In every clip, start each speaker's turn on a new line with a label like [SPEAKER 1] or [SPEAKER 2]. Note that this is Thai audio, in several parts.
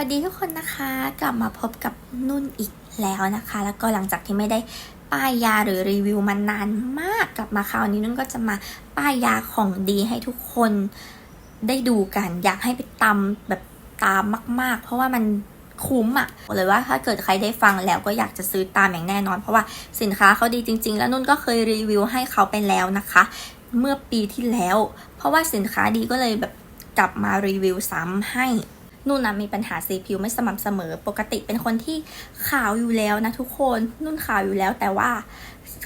[SPEAKER 1] วัสดีทุกคนนะคะ กลับมาพบกับนุ่นอีกแล้วนะคะ แล้วก็หลังจากที่ไม่ได้ป้ายยาหรือรีวิวมานานมากกลับมาคราวนี้นุ่นก็จะมาป้ายยาของดีให้ทุกคนได้ดูกัน อยากให้ไปตามแบบตามมาก ๆ เพราะว่ามันคุ้มอะบอกเลยว่าถ้าเกิดใครได้ฟังแล้วก็อยากจะซื้อตามอย่างแน่นอน เพราะว่าสินค้าเขาดีจริง ๆ แล้วนุ่นก็เคยรีวิวให้เขาไปแล้วนะคะ เมื่อปีที่แล้ว เพราะว่าสินค้าดีก็เลยแบบกลับมารีวิวซ้ำให้ นุ่นนะมีปัญหาสีผิวไม่สม่ำเสมอ ปกติเป็นคนที่ขาวอยู่แล้วนะทุกคนนุ่นขาวอยู่แล้วแต่ว่า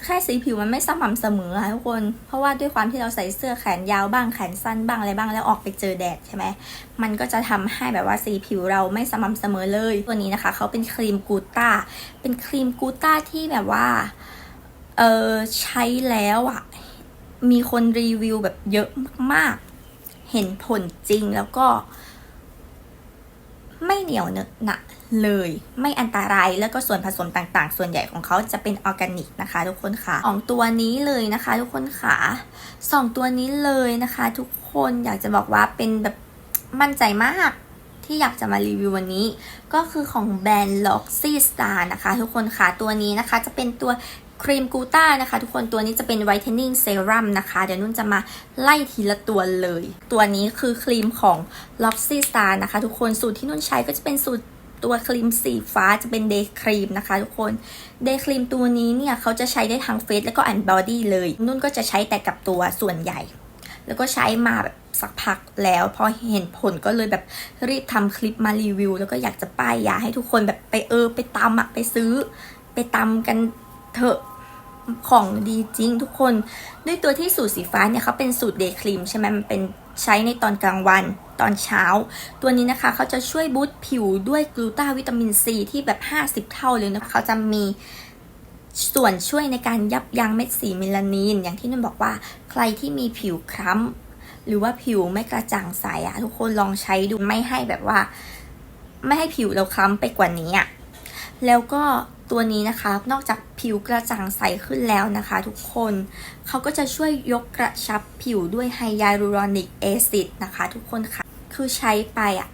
[SPEAKER 1] แค่สีผิวมันไม่สม่ำเสมอค่ะทุกคน เพราะว่าด้วยความที่เราใส่เสื้อแขนยาวบ้างแขนสั้นบ้างอะไรบ้างแล้วออกไปเจอแดดใช่ไหมมันก็จะทำให้แบบว่าสีผิวเราไม่สม่ำเสมอเลย ตัวนี้นะคะเขาเป็นครีมกูต้า เป็นครีมกูต้าที่แบบว่า เออใช้แล้วอะ่ะ มีคนรีวิวแบบเยอะมากๆ เห็นผลจริงแล้วก็ ไม่เหนียวเนอะหนะเลยไม่อันตรายแล้วก็ส่วนผสมต่างๆ ส่วนใหญ่ของเขาจะเป็นออร์แกนิกนะคะ ทุกคนค่ะสองตัวนี้เลยนะคะ ทุกคนค่ะสองตัวนี้เลยนะคะ ทุกคนอยากจะบอกว่าเป็นแบบมั่นใจมากที่อยากจะมารีวิววันนี้ ก็คือของแบรนด์ Loxy Star นะคะ ทุกคนค่ะตัวนี้นะคะจะเป็นตัว ครีมกูต้านะคะ ทุกคนตัวนี้จะเป็น whitening serum นะคะ เดี๋ยวนุ่นจะมาไล่ทีละตัวเลย ตัวนี้คือครีมของ Loxy Star นะคะ ทุกคนสูตรที่นุ่นใช้ก็จะเป็นสูตรตัวครีมสีฟ้าจะเป็นเดย์ครีมนะคะทุกคนเดย์ครีมตัวนี้เนี่ยเขาจะใช้ได้ทั้งเฟสแล้วก็อันบอดี้เลย นุ่นก็จะใช้แต่กับตัวส่วนใหญ่ แล้วก็ใช้มาแบบสักพักแล้วพอเห็นผลก็เลยแบบรีบทำคลิปมารีวิว แล้วก็อยากจะป้ายยาให้ทุกคนแบบไปเออไปตามอะไปซื้อ ไปตามกันเถอะ ของดีจริงทุกคน ด้วยตัวที่สูตรสีฟ้าเนี่ยเขาเป็นสูตรเดย์ครีมใช่ไหมมันเป็นใช้ในตอนกลางวันตอนเช้า ตัวนี้นะคะเขาจะช่วยบูตผิวด้วยกลูตาวิตามินซีที่แบบ 50 เท่าเลยนะเขาจะมีส่วนช่วยในการยับยั้งเม็ดสีเมลานิน อย่างที่นุ่นบอกว่าใครที่มีผิวคล้ำหรือว่าผิวไม่กระจ่างใสอะทุกคนลองใช้ดูไม่ให้แบบว่า ไม่ให้ผิวเราคล้ำไปกว่านี้อะแล้วก็ตัวนี้นะคะ นอกจากผิวกระจ่างใสขึ้นแล้วนะคะทุกคน เขาก็จะช่วยยกกระชับผิวด้วยไฮยาลูรอนิกแอซิดนะคะทุกคนค่ะ คือใช้ไปอะ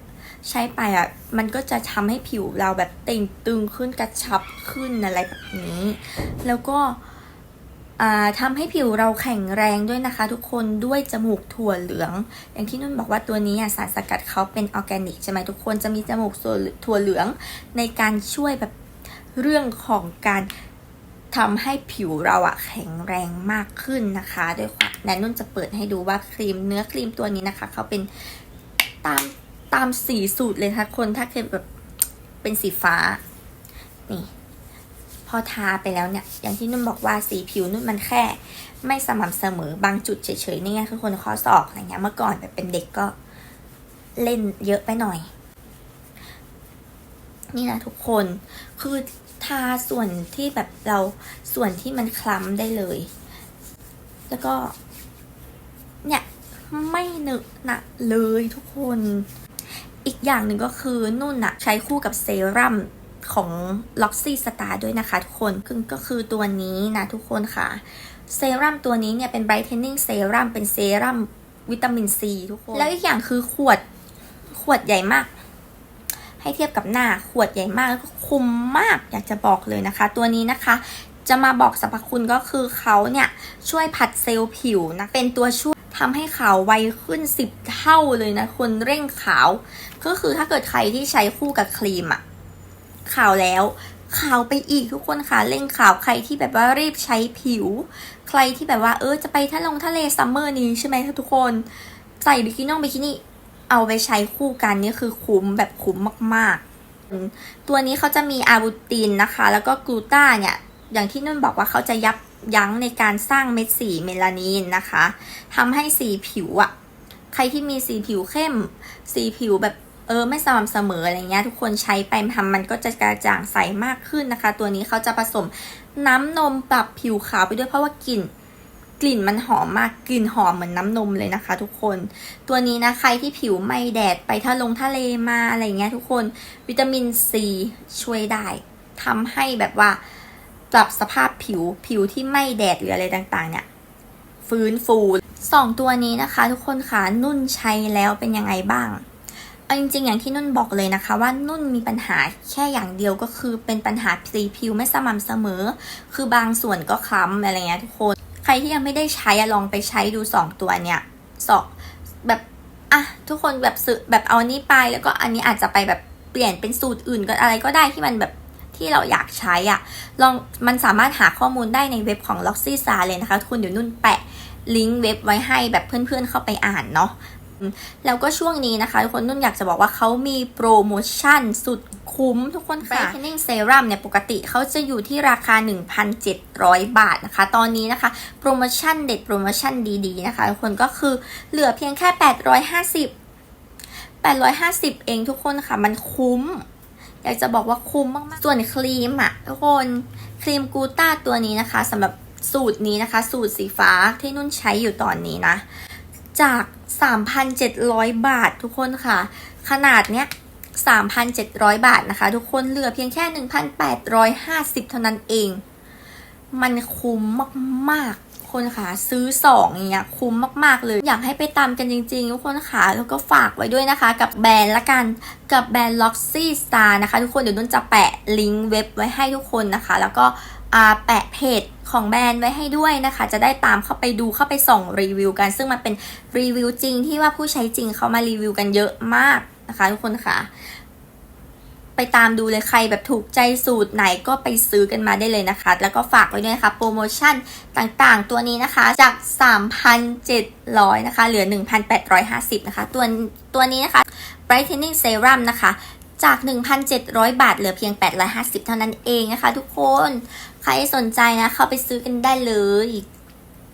[SPEAKER 1] ใช้ไปอะมันก็จะทำให้ผิวเราแบบเต่งตึงขึ้นกระชับขึ้นอะไรแบบนี้ แล้วก็ทำให้ผิวเราแข็งแรงด้วยนะคะ ทุกคนด้วยจมูกถั่วเหลือง อย่างที่นุ่นบอกว่าตัวนี้สารสกัดเขาเป็นออร์แกนิกใช่ไหมทุกคนจะมีจมูกถั่วเหลืองในการช่วยแบบ เรื่องของการทำให้ผิวเราอะแข็งแรงมากขึ้นนะคะด้วยความแนนุ่นจะเปิดให้ดูว่าครีมเนื้อครีมตัวนี้นะคะเขาเป็นตามตามสีสูตรเลยค่ะคนถ้าเคยแบบเป็นสีฟ้า นี่ พอทาไปแล้วเนี่ย อย่างที่นุ่นบอกว่าสีผิวนุ่นมันแค่ ไม่สม่ำเสมอบางจุดเฉยๆนี่ไงคือคนข้อศอกอะไรเงี้ยเมื่อก่อนแบบเป็นเด็กก็เล่นเยอะไปหน่อย นี่นะทุกคน คือทาส่วนที่แบบเราส่วนที่มันคล้ำได้เลย แล้วก็ เนี่ย ไม่หนึกหนะเลยทุกคน อีกอย่างหนึ่งก็คือนุ่นอะใช้คู่กับเซรั่มของ Loxy Star ด้วยนะคะทุกคนคือก็คือตัวนี้นะทุกคนค่ะ เซรั่มตัวนี้เนี่ยเป็น brightening serum เป็นเซรั่มวิตามินซีทุกคน แล้วอีกอย่างคือขวดขวดใหญ่มาก ให้เทียบกับหน้าขวดใหญ่มากแล้วก็คุมมากอยากจะบอกเลยนะคะ ตัวนี้นะคะจะมาบอกสรรพคุณก็คือเขาเนี่ยช่วยผัดเซลล์ผิวนะเป็นตัวช่วยทำให้ขาวไวขึ้น 10 เท่าเลยนะคนเร่งขาว ก็คือถ้าเกิดใครที่ใช้คู่กับครีมอะขาวแล้วขาวไปอีกทุกคนค่ะเร่งขาวใครที่แบบว่ารีบใช้ผิว ใครที่แบบว่าเออจะไปทะลงทะเลซัมเมอร์นี้ใช่ไหมทุกคน ใส่บิกินี่บิกินี่ เอาไปใช้คู่กันนี่คือคุ้มแบบคุ้มมากๆ ตัวนี้เขาจะมีอาบูตินนะคะ แล้วก็กลูตาเนี่ย อย่างที่นุ่นบอกว่าเขาจะยับยั้งในการสร้างเม็ดสีเมลานินนะคะทำให้สีผิวอะใครที่มีสีผิวเข้ม สีผิวแบบเออไม่สม่ำเสมออะไรเงี้ยทุกคนใช้ไปทำมันก็จะกระจ่างใสมากขึ้นนะคะ ตัวนี้เขาจะผสมน้ำนมปรับผิวขาวไปด้วยเพราะว่ากลิ่น กลิ่นมันหอมมากกลิ่นหอมเหมือนน้ำนมเลยนะคะ ทุกคน ตัวนี้นะใครที่ผิวไม่แดดไปถ้าลงทะเลมาอะไรเงี้ยทุกคนวิตามินซีช่วยได้ทำให้แบบว่าปรับสภาพผิวผิวที่ไม่แดดหรืออะไรต่างๆ เนี่ย ฟื้นฟูสองตัวนี้นะคะ ทุกคนค่ะนุ่นใช้แล้วเป็นยังไงบ้างเอาจริงๆอย่างที่นุ่นบอกเลยนะคะ ว่านุ่นมีปัญหาแค่อย่างเดียวก็คือเป็นปัญหาสีผิวไม่สม่ำเสมอ คือบางส่วนก็คล้ำอะไรเงี้ยทุกคน ครที่ยังไม่ได้ใช้อะลองไปใช้ดูสองตัวเนี่ยสองแบบอะทุกคนแบบซื้อแบบเอานี้ไปแล้วก็อันนี้อาจจะไปแบบเปลี่ยนเป็นสูตรอื่นก็อะไรก็ได้ที่มันแบบที่เราอยากใช้อะลองมันสามารถหาข้อมูลได้ในเว็บของ l o x y s a เลยนะคะ ทุกคนเดี๋ยวนุ่นแปะลิงก์เว็บไว้ให้แบบเพื่อนๆเข้าไปอ่านเนาะ แล้วก็ช่วงนี้นะคะทุกคนนุ่นอยากจะบอกว่าเขามีโปรโมชั่นสุดคุ้มทุกคนค่ะ Brightening Serum เนี่ยปกติเขาจะอยู่ที่ราคา 1,700 บาทนะคะ ตอนนี้นะคะ โปรโมชั่นเด็ดโปรโมชั่นดีๆนะคะทุกคนก็คือเหลือเพียงแค่ 850 850 เองทุกคนค่ะ มันคุ้ม อยากจะบอกว่าคุ้มมากๆ ส่วนครีมอะทุกคนครีมกูต้าตัวนี้นะคะสำหรับสูตรนี้นะคะ สูตรสีฟ้าที่นุ่นใช้อยู่ตอนนี้นะ จาก 3,700 บาททุกคนค่ะ ขนาดเนี้ย3,700 บาทนะคะ ทุกคนเหลือเพียงแค่ 1,850 เท่านั้นเอง มันคุ้มมากๆ คนค่ะซื้อ2อย่างเงี้ยคุ้มมากๆเลย อยากให้ไปตามกันจริงๆ ทุกคนค่ะ แล้วก็ฝากไว้ด้วยนะคะ กับแบรนด์ละกันกับแบรนด์ Loxy Star นะคะ ทุกคนเดี๋ยวนุ่นจะแปะลิงก์เว็บไว้ให้ทุกคนนะคะ แล้วก็ แปะเพจของแบรนด์ไว้ให้ด้วยนะคะ จะได้ตามเข้าไปดูเข้าไปส่องรีวิวกัน ซึ่งมันเป็นรีวิวจริงที่ว่าผู้ใช้จริงเขามารีวิวกันเยอะมากนะคะทุกคนค่ะ ไปตามดูเลยใครแบบถูกใจสูตรไหนก็ไปซื้อกันมาได้เลยนะคะ แล้วก็ฝากไว้ด้วยนะคะโปรโมชั่นต่างๆ ตัวนี้นะคะจาก 3,700 นะคะ เหลือ 1,850 นะคะ ตัวตัวนี้นะคะ brightening serum นะคะ จาก 1,700 บาทเหลือเพียง 850 เท่านั้นเองนะคะทุกคน ใครสนใจนะ เข้าไปซื้อกันได้เลย